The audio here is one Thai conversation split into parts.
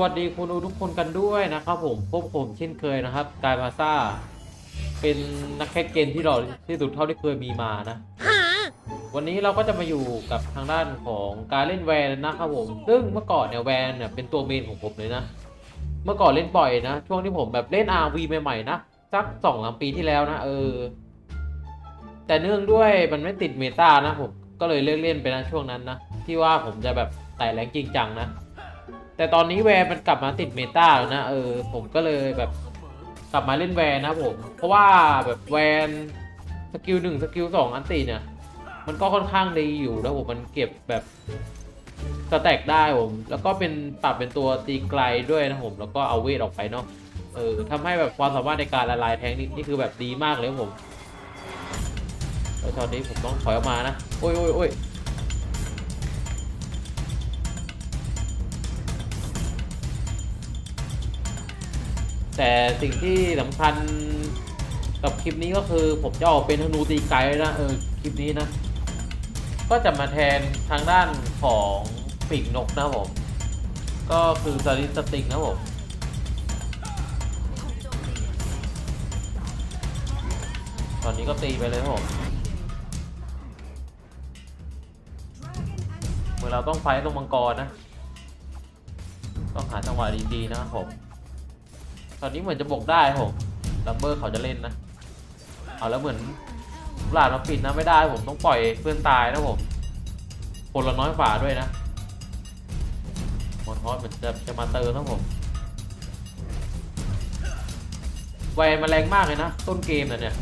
วัสดีคุณดูทุกคนกันด้วยนะครับผมพบผมเช่นเคยนะครับกายพาซาเป็นนักแคสเกมที่หล่อที่สุดเท่าที่เคยมีมานะ วันนี้เราก็จะมาอยู่กับทางด้านของการเล่นแวนนะครับผม ซึ่งเมื่อก่อนเนี่ยแวนเนี่ยเป็นตัวเมนของผมเลยนะ เมื่อก่อนเล่นบ่อยนะ ช่วงที่ผมแบบเล่น RV ใหม่ๆนะสักสองสามปีที่แล้วนะเออ แต่เนื่องด้วยมันไม่ติดเมตานะผมก็เลยเลิกเล่นไปนะช่วงนั้นนะที่ว่าผมจะแบบไต่แรงจริงจังนะ แต่ตอนนี้แวร์มันกลับมาติดเมตาแล้วนะเออผมก็เลยแบบกลับมาเล่นแวร์นะผม เพราะว่าแบบแวนสกิลหนึ่งสกิลสองอันตีเนี่ยมันก็ค่อนข้างดีอยู่นะผมมันเก็บแบบสแต็กได้ผม แล้วก็เป็นปรับเป็นตัวตีไกลด้วยนะผม แล้วก็เอาเวทออกไปเนาะเออทำให้แบบความสามารถในการละลายแทงนี่นี่คือแบบดีมากเลยผมตอนนี้ผมต้องถอยออกมานะ โอ้ยโอ้ยโอ้ย แต่สิ่งที่สำคัญกับคลิปนี้ก็คือผมจะออกเป็นธนูตีไกลนะเออคลิปนี้นะ ก็จะมาแทนทางด้านของปีกนกนะผม ก็คือสลิสติงนะผมตอนนี้ก็ตีไปเลยครับผมเมื่อเราต้องไฟต์ลงมังกรนะ ต้องหาจังหวะดีๆนะครับผม ตอนนี้เหมือนจะบกได้ผมลัมเบอร์เขาจะเล่นนะ เอาแล้วเหมือนหลาดมาปิดนะไม่ได้ผมต้องปล่อยเพื่อนตายนะผมคนละน้อยฝ่าด้วยนะมอนทอสเหมือนจะจะมาเติมนะผมแวนมาแรงมากเลยนะ ต้นเกมน่ะเนี่ย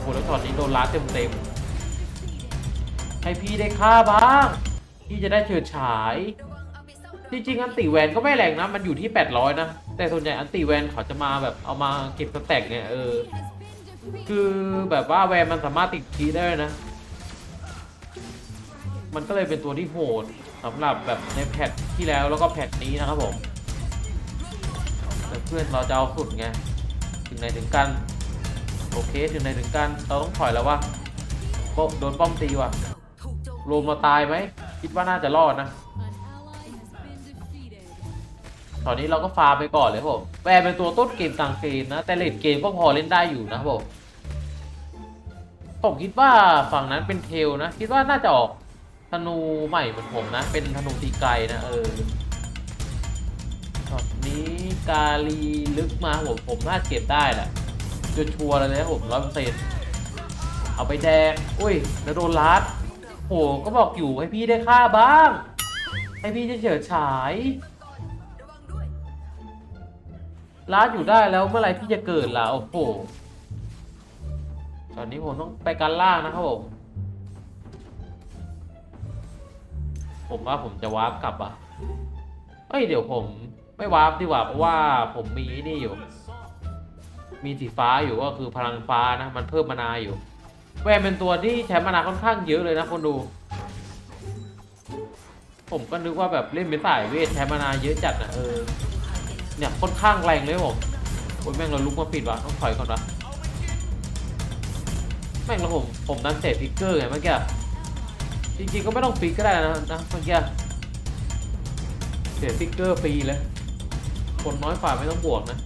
โหแล้วช็อตนี้โดนล้าเต็มเต็มให้พี่ได้ฆ่าบ้าง พี่จะได้เฉิดฉาย จริงๆอันติแวนก็ไม่แรงนะ มันอยู่ที่ 800 นะ แต่ส่วนใหญ่อันติแวนเขาจะมาแบบเอามาเก็บสแต็กเนี่ยเออ คือแบบว่าแวนมันสามารถติดคีได้นะ มันก็เลยเป็นตัวที่โหดสำหรับแบบในแพทที่แล้วแล้วก็แพทนี้นะครับผมแต่เพื่อนเราจะเอาสุดไง ถึงไหนถึงกัน โอเคถึงไหนถึงกันเราต้องถอยแล้ววะโป๊ะโดนป้อมตีว่ะรวมเราตายไหม คิดว่าน่าจะรอดนะ ตอนนี้เราก็ฟาร์มไปก่อนเลยครับผมแวร์เป็นตัวต้นเกมกลางเกมนะ แต่เลดเกมก็พอเล่นได้อยู่นะครับผมผมคิดว่าฝั่งนั้นเป็นเทลนะ คิดว่าน่าจะออกธนูใหม่เหมือนผมนะ เป็นธนูตีไกลนะเออช็อตนี้กาลีลึกมาผมผมน่าเก็บได้แหละจนชัวร์เลยนะผมร้อยเปอร์เซ็นต์เอาไปแดงอุ้ยแล้วโดนลัดโหก็บอกอยู่ให้พี่ได้ค่าบ้าง ให้พี่จะเฉิดฉาย ร้านอยู่ได้แล้วเมื่อไหรพี่จะเกิดล่ะโอ้โหตอนนี้ผมต้องไปกันล่านะครับผม ผมว่าผมจะวาร์ปกลับอะเอ้ยเดี๋ยวผมไม่วาร์ปดีกว่าเพราะว่าผมมีนี่อยู่ มีสีฟ้าอยู่ก็คือพลังฟ้านะมันเพิ่มมานาอยู่ แวร์เป็นตัวที่ใช้มานาค่อนข้างเยอะเลยนะคนดู ผมก็นึกว่าแบบเล่นเป็นสายเวทใช้มานาเยอะจัดนะเออ เนี่ยค่อนข้างแรงเลยผมโอ้ยแม่งเราลุกมาปิดวะต้องถอยก่อนวะแม่งแล้วผมผมดันเสพฟิกเกอร์ไงเมื่อกี้จริงๆก็ไม่ต้องฟิกก็ได้นะนะเมื่อกี้เสียฟิกเกอร์ฟรีเลย คนน้อยฝ่าไม่ต้องบวกนะ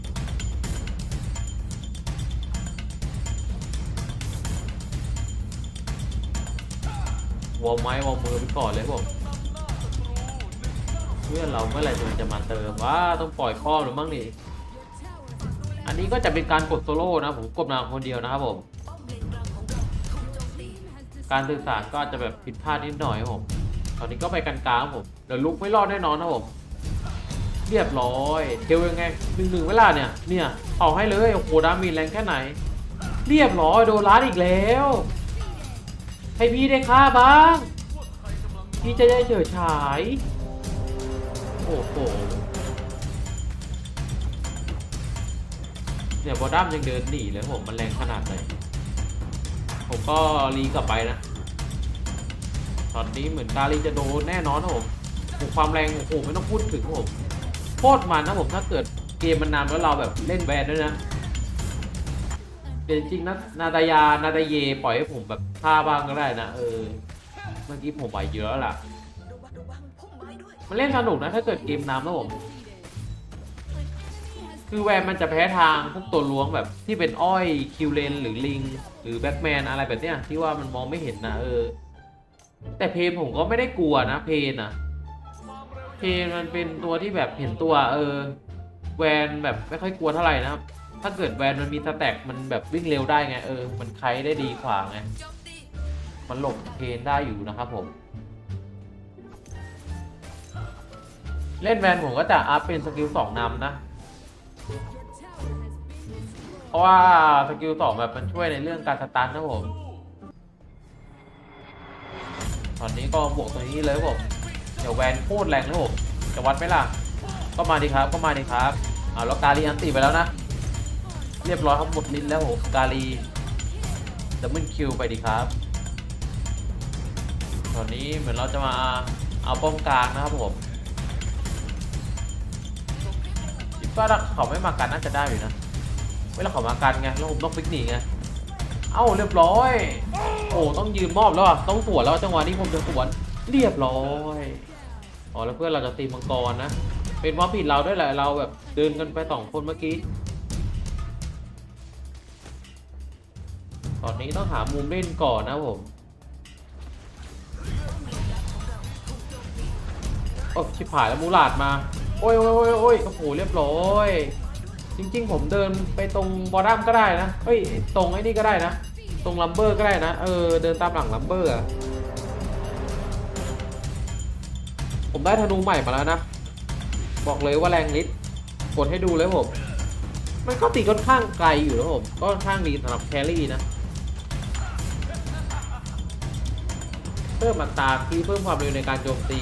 วอร์มไม้วอร์มมือไปก่อนเลยผม พื่อนเราเมื่อไหร่มันจะมาเติมว่าต้องปล่อยข้อหรือมั้งนี่อันนี้ก็จะเป็นการกดโซโล่นะผมกดมาคนเดียวนะครับผมการสื่อสารก็จะแบบผิดพลาดนิดหน่อยครับผม ตอนนี้ก็ไปกันกลางผม เดี๋ยวลุกไม่รอดแน่นอนนะผม เรียบร้อย เทลยังไงหนึ่งหนึ่งเวลาเนี่ย เนี่ย เอาให้เลย โอ้โหดามีแรงแค่ไหน เรียบร้อยโดนล้านอีกแล้ว ให้พี่ได้ค่าบ้าง พี่จะได้เฉิดฉาย อ้โหเนี่ยบอดัมยังเดินหนีเลยผมมันแรงขนาดไหนผมก็รีกลับไปนะ ตอนนี้เหมือนกาลีจะโดนแน่นอนนะผมความแรงโอ้โหไม่ต้องพูดถึงผมโคตรมันนะผมถ้าเกิดเกมมันนานแล้วเราแบบเล่นแบนด้วยนะแต่จริงๆนะนาตายานาตาเยปล่อยให้ผมแบบฆ่าบ้างก็ได้นะเออเมื่อกี้ผมไหวเยอะแล้วล่ะ มันเล่นสนุกนะถ้าเกิดเกมน้ำนะผม คือแวนมันจะแพ้ทางพวกตัวล้วงแบบที่เป็นอ้อยคิวเลนหรือลิง หรือแบ็กแมนอะไรแบบเนี้ยที่ว่ามันมองไม่เห็นนะเออ แต่เพนผมก็ไม่ได้กลัวนะเพนอะเพนมันเป็นตัวที่แบบเห็นตัวเออ แวนแบบไม่ค่อยกลัวเท่าไหร่นะครับถ้าเกิดแวนมันมีสแต็กมันแบบวิ่งเร็วได้ไงเออ มันไคได้ดีกว่าไง มันหลบเพนได้อยู่นะครับผม เล่นแวนผมก็จะอัพเป็นสกิลสองนำนะ เพราะว่าสกิลสองแบบมันช่วยในเรื่องการสตาร์ทนะผม ตอนนี้ก็บวกตัวนี้เลยผม เดี๋ยวแวนโคตรแรงนะผมจะวัดไหมล่ะ ก็มาดีครับ ก็มาดีครับเอาแล้วกาลีอันติไปแล้วนะ เรียบร้อยครับหมดลิ้นแล้วผมกาลีดับเบิลคิวไปดีครับ ตอนนี้เหมือนเราจะมาเอาป้อมกลางนะครับผม คิดว่าเขาไม่มากันน่าจะได้อยู่นะเวลาเขามากันไงแล้วผมต้องฟิกหนีไงเอ้าเรียบร้อย โอ้ต้องยืนมอบแล้วอะต้องสวนแล้วจังหวะนี้ผมจะสวนเรียบร้อยอ๋อแล้วเพื่อนเราจะตีมังกรนะเป็นความผิดเราด้วยแหละเราแบบเดินกันไปสองคนเมื่อกี้ตอนนี้ต้องหามุมเล่นก่อนนะผมโอ้ชิบหายแล้วมูลาดมา โอ้ยโอ้ยโอ้ยโอ้ยโอ้โหเรียบร้อย จริง ๆ ผมเดินไปตรงบอดัมก็ได้นะเฮ้ยตรงไอ้นี่ก็ได้นะ ตรงลัมเบอร์ก็ได้นะเออเดินตามหลังลัมเบอร์ผมได้ธนูใหม่มาแล้วนะ บอกเลยว่าแรงลิ์กดให้ดูเลยผมมันก็ตีค่อนข้างไกลอยู่นะผมก็ค่อนข้างดีสำหรับแครี่นะเพิ่มอัตราที่เพิ่มความเร็วในการโจมตี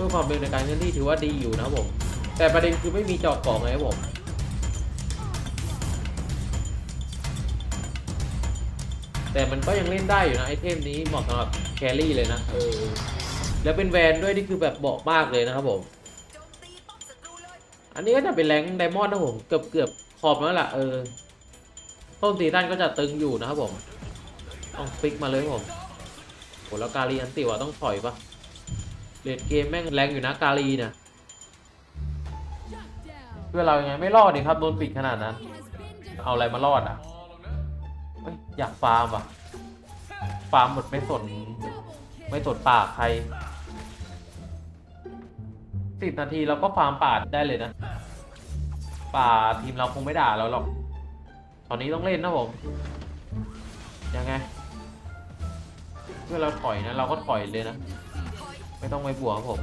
พิ่มความเร็วในการเคลื่อนที่ถือว่าดีอยู่นะครับผม แต่ประเด็นคือไม่มีจอกกล่องเลยครับผมแต่มันก็ยังเล่นได้อยู่นะไอเทมนี้เหมาะสำหรับแครี่เลยนะเออแล้วเป็นแวนด้วยนี่คือแบบเบาะมากเลยนะครับผม อันนี้ก็จะเป็นแรงไดมอนด์นะผมเกือบเกือบขอบแล้วล่ะเออต้นซีซั่นก็จะตึงอยู่นะครับผมต้องฟิกมาเลยครับผมโหแล้วกาลีอันติวะต้องถอยปะ เลดเกมแม่งแรงอยู่นะกาลีนะเพื่อเรายังไงไม่รอดดิครับโดนปิดขนาดนั้น เอาอะไรมารอดอะอยอยากฟาร์มอะ ฟาร์มหมดไม่สน ไม่สนป่าใครสิบนาทีเราก็ฟาร์มป่าได้เลยนะ ป่าทีมเราคงไม่ด่าเราหรอก ตอนนี้ต้องเล่นนะผม ยังไงเพื่อเราถอยนะ เราก็ถอยเลยนะ ไม่ต้องไปบวกผม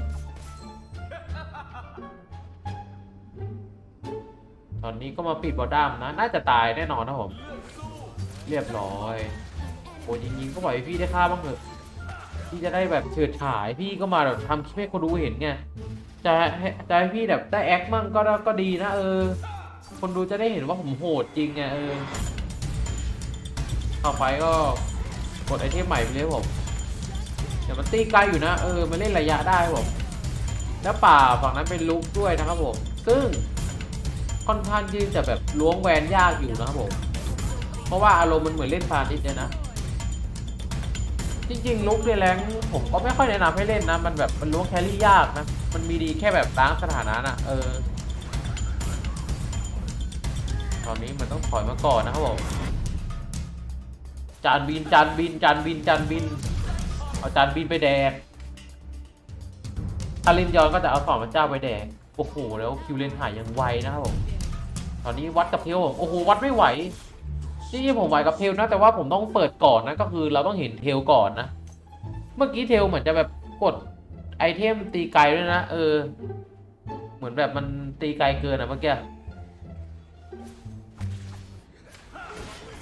ตอนนี้ก็มาปิดบอดดัมนะ น่าจะตายแน่นอนนะผม เรียบร้อยโอ้ยจริงๆก็ปล่อยพี่ได้ฆ่าบ้างเถอะพี่จะได้แบบเฉิดฉายพี่ก็มาแบบทำคลิปให้คนดูเห็นไงจะให้จะให้พี่แบบได้แอคมั่งก็ก็ดีนะเออ คนดูจะได้เห็นว่าผมโหดจริงไงเออต่อไปก็กดไอเทมใหม่ไปเลยบผม เดี๋ยวมันตีไกลอยู่นะ เออ มันเล่นระยะได้ผมแล้วป่าฝั่งนั้นเป็นลุกด้วยนะครับผม ซึ่งค่อนข้างที่จะแบบล้วงแวนยากอยู่นะครับผม เพราะว่าอารมณ์มันเหมือนเล่นฟานิสเนี่ยนะ จริงๆลุกในแรงผมก็ไม่ค่อยแนะนำให้เล่นนะ มันแบบมันล้วงแครี่ยากนะ มันมีดีแค่แบบล้างสถานะนะเออ ตอนนี้มันต้องถอยมาก่อนนะครับผม จานบินจานบินจานบินจานบิน เอาจานบินไปแดกถ้าเล่นยอนก็จะเอาสองพระเจ้าไปแดก โอ้โห แล้วคิวเลนหายยังไวนะครับผม ตอนนี้วัดกับเทลผมโอ้โห วัดไม่ไหวจริงๆผมไหวกับเทลนะ แต่ว่าผมต้องเปิดก่อนนะ ก็คือเราต้องเห็นเทลก่อนนะ เมื่อกี้เทลเหมือนจะแบบกดไอเทมตีไกลด้วยนะ เออ เหมือนแบบมันตีไกลเกินอะเมื่อกี้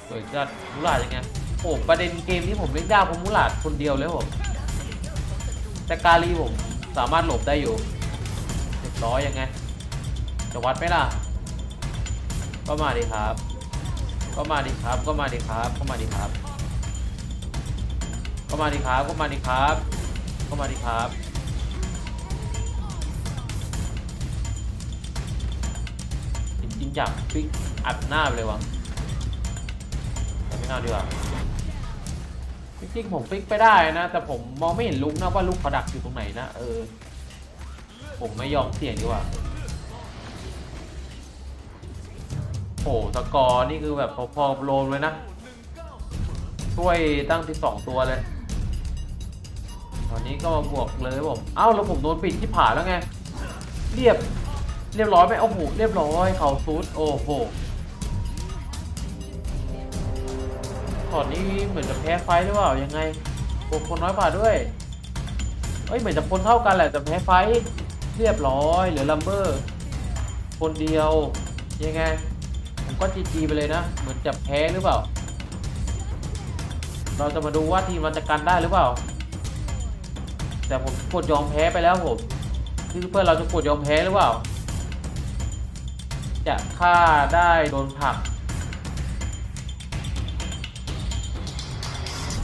เปิดจัดมูหลาดยังไง โอ้ประเด็นเกมที่ผมเล่นยากเพราะมูหลาดคนเดียวเลยผมแต่กาลีผมสามารถหลบได้อยู่เรียบร้อยยังไง จะวัดไหมล่ะ ก็มาดีครับ ก็มาดีครับ ก็มาดีครับ ก็มาดีครับ ก็มาดีครับ ก็มาดีครับ ก็มาดีครับจริงๆอยากฟิกอัดหน้าไปเลยวะแต่ไม่เอาดีกว่า จริงๆผมฟิกไปได้นะ แต่ผมมองไม่เห็นลุกนะว่าลุกเขาดักอยู่ตรงไหนนะเออ ผมไม่ยอมเสี่ยงดีกว่าโอ้สกอร์นี่คือแบบพอๆโลมเลยนะ ช่วยตั้งที่สองตัวเลย ตอนนี้ก็มาบวกเลยผม เอ้าแล้วผมโดนปิดที่ผ่าแล้วไง เรียบ เรียบร้อยไหมโอ้โห เรียบร้อย เขาซูด โอ้โห อนนี้เหมือนจะแพ้ไฟหรือเปล่ายังไงบวกคนน้อยกว่าด้วยเอ้ยเหมือนจะคนเท่ากันแหละแต่แพ้ไฟเรียบร้อยเหลือลัมเบอร์ คนเดียวยังไงผมก็จีจีไปเลยนะ เหมือนจะแพ้หรือเปล่า เราจะมาดูว่าทีมเราจะกันได้หรือเปล่า แต่ผมกดยอมแพ้ไปแล้วผมคือเพื่อนเราจะกดยอมแพ้หรือเปล่า จะฆ่าได้โดนผัก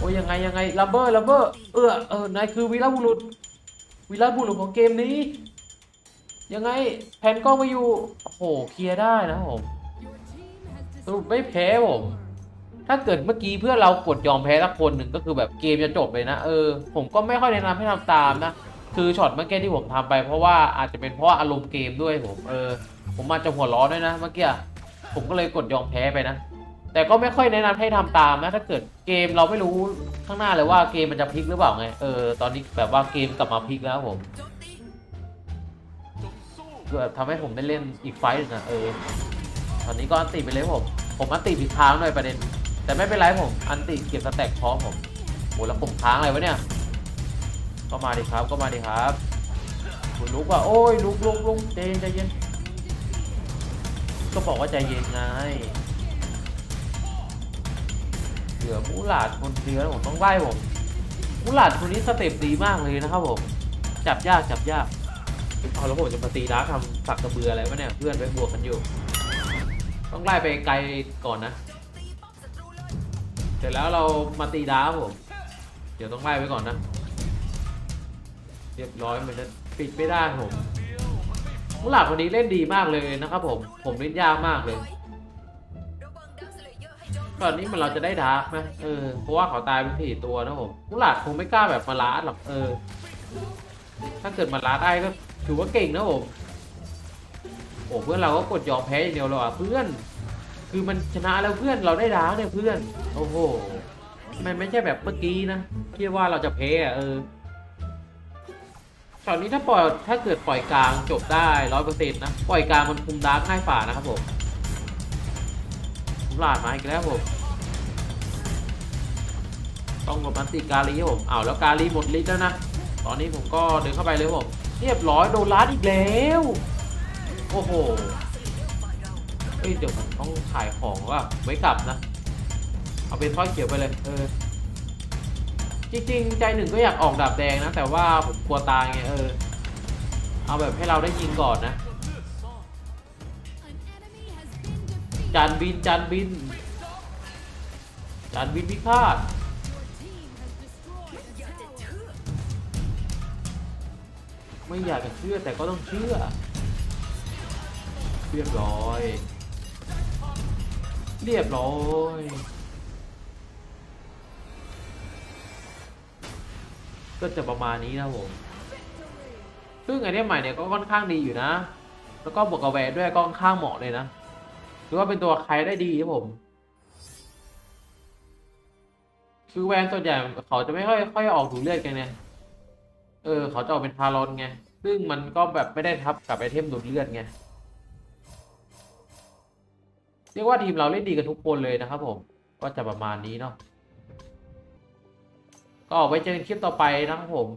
โอ้ยยังไงยังไงลัมเบอร์ลัมเบอร์เออเออนายคือวีรบุรุษวีรบุรุษของเกมนี้ ยังไงแผ่นกล้องมาอยู่โอ้โหเคลียร์ได้นะผมสรุปไม่แพ้ผมถ้าเกิดเมื่อกี้เพื่อเรากดยอมแพ้สักคนหนึ่งก็คือแบบเกมจะจบเลยนะเออผมก็ไม่ค่อยแนะนำให้ทำตามนะคือช็อตเมื่อกี้ที่ผมทำไป เพราะว่าอาจจะเป็นเพราะอารมณ์เกมด้วยผมเออ ผมมาจะหัวร้อนด้วยนะเมื่อกี้ผมก็เลยกดยอมแพ้ไปนะ แต่ก็ไม่ค่อยแนะนำให้ทำตามนะถ้าเกิดเกมเราไม่รู้ข้างหน้าเลยว่าเกมมันจะพลิกหรือเปล่าไงเออตอนนี้แบบว่าเกมกลับมาพลิกแล้วผมแบบทำให้ผมได้เล่นอีกไฟต์นึงนะเออตอนนี้ก็อันติไปเลยผม ผมอันติผิดทางด้วยประเด็น แต่ไม่เป็นไรผม อันติเก็บสแต็กพร้อมผมโหแล้วผมค้างอะไรวะเนี่ย ก็มาดิครับก็มาดิครับคุณลุกว่าโอ้ยลุกลุกลุกใจเย็นใจเย็น ก็บอกว่าใจเย็นไง เหลือมูหลาดคนเดียวผมต้องไหว้ผมมูหลาดคนนี้สเต็ปดีมากเลยนะครับผมจับยากจับยากเอาแล้วผมจะมาตีดาร์กทำสักกระเบืออะไรวะเนี่ยเพื่อนไปบวกกันอยู่ ต้องไล่ไปไกลก่อนนะเสร็จแล้วเรามาตีดาร์ผม เดี๋ยวต้องไล่ไปก่อนนะ เรียบร้อยมันจะปิดไม่ได้ผมมูหลาดคนนี้เล่นดีมากเลยนะครับผมผมเล่นยากมากเลย ตอนนี้มันเราจะได้ดาร์กไหมเออเพราะว่าเขาตายเป็นสี่ตัวนะผมมุหลาดคงไม่กล้าแบบมาลาดหรอกเออ ถ้าเกิดมาลาดได้ก็ถือว่าเก่งนะผมโอ้เพื่อนเราก็กดยอมแพ้อย่างเดียวเลยอะเพื่อน คือมันชนะแล้วเพื่อนเราได้ดาร์กเนี่ยเพื่อน โอ้โหมันไม่ใช่แบบเมื่อกี้นะคิดว่าเราจะแพ้อะเออตอนนี้ถ้าปล่อยถ้าเกิดปล่อยกลางจบได้ร้อยเปอร์เซ็นต์นะ ปล่อยกลางมันคุมดาร์กง่ายฝ่านะครับผม หลาดมาอีกแล้วผม ต้องหลบอันติกาลีครับผมอ้าวแล้วกาลีหมดฤทธิ์แล้วนะ ตอนนี้ผมก็เดินเข้าไปเลยผม เรียบร้อยโดนลัดอีกแล้ว โอ้โห เฮ้ยเดี๋ยวผมต้องขายของว่ะไว้กลับนะ เอาเป็นท่อยเขียวไปเลย เออ จริงๆ ใจหนึ่งก็อยากออกดาบแดงนะ แต่ว่าผมกลัวตายไงเออ เอาแบบให้เราได้ยิงก่อนนะ จานบินจานบินจานบินพิฆาตไม่อยากจะเชื่อแต่ก็ต้องเชื่อเรียบร้อย เรียบร้อยก็จะประมาณนี้นะผม ซึ่งไอเทมใหม่เนี่ยก็ค่อนข้างดีอยู่นะ แล้วก็บวกกับแวด้วยก็ค่อนข้างเหมาะเลยนะ ถือว่าเป็นตัวใครได้ดีครับผม คือแวนส่วนใหญ่เขาจะไม่ค่อยค่อยออกถูเลือดกันไงเออ เขาจะออกเป็นทารอนไง ซึ่งมันก็แบบไม่ได้ทับกับไอเทมดูดเลือดไง เรียกว่าทีมเราเล่นดีกันทุกคนเลยนะครับผม ก็จะประมาณนี้เนาะ ก็เอาไว้เจอกันคลิปต่อไปนะครับผม